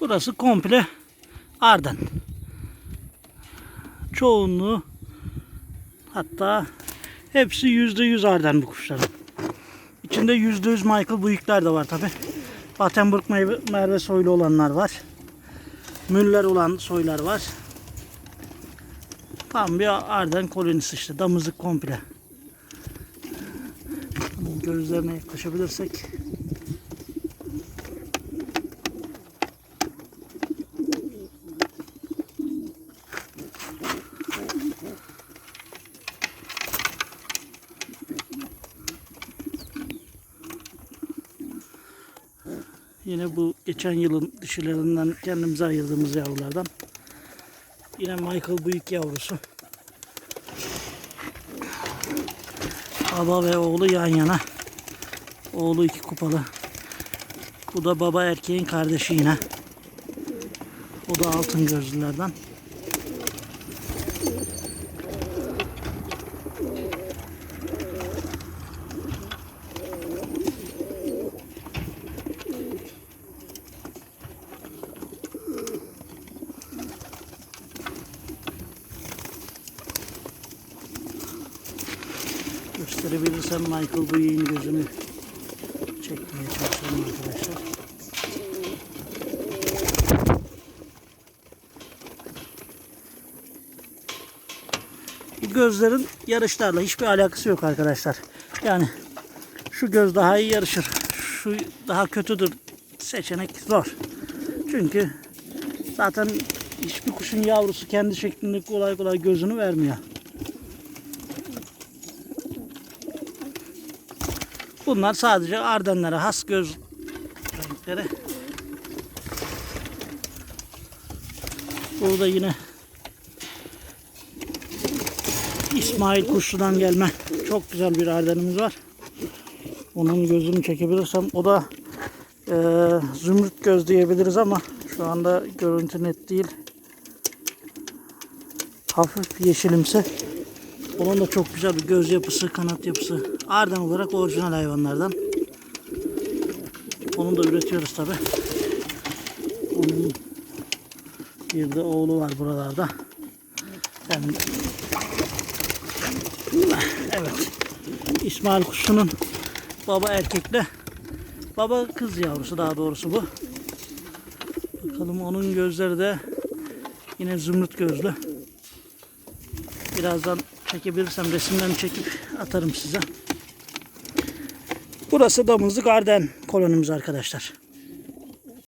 Burası komple Arden. Çoğunluğu hatta hepsi yüzde yüz Arden bu kuşların. İçinde yüzde yüz Michael Buick'ler de var tabi. Battenburg Merve soylu olanlar var. Müller olan soylar var. Tam bir Arden kolonisi işte. Damızlık komple. Gözlerine yaklaşabilirsek. Yine bu geçen yılın dişilerinden kendimize ayırdığımız yavrulardan. Yine Michael büyük yavrusu. Baba ve oğlu yan yana. Oğlu iki kupalı. Bu da baba erkeğin kardeşi yine. O da altın gözlülerden. Gösterebilirsem Michael Buick'in gözünü çekmeye çalışıyorum arkadaşlar. Bu gözlerin yarışlarla hiçbir alakası yok arkadaşlar. Yani şu göz daha iyi yarışır. Şu daha kötüdür. Seçenek zor. Çünkü zaten hiçbir kuşun yavrusu kendi şeklinde kolay kolay gözünü vermiyor. Bunlar sadece Ardenlere has göz renkleri. Burada yine İsmail Kuşlu'dan gelme çok güzel bir Ardenimiz var. Onun gözünü çekebilirsem o da e, zümrüt göz diyebiliriz ama şu anda görüntü net değil. Hafif yeşilimsi. Onun da çok güzel bir göz yapısı, kanat yapısı. Arden olarak orijinal hayvanlardan. Onu da üretiyoruz tabi. Onun bir de oğlu var buralarda. Hem Evet. İsmail kuşunun baba erkekle baba kız yavrusu daha doğrusu bu. Bakalım onun gözleri de yine zümrüt gözlü. Birazdan çekebilirsem resimlerini çekip atarım size. Burası damızlık Arden kolonimiz arkadaşlar.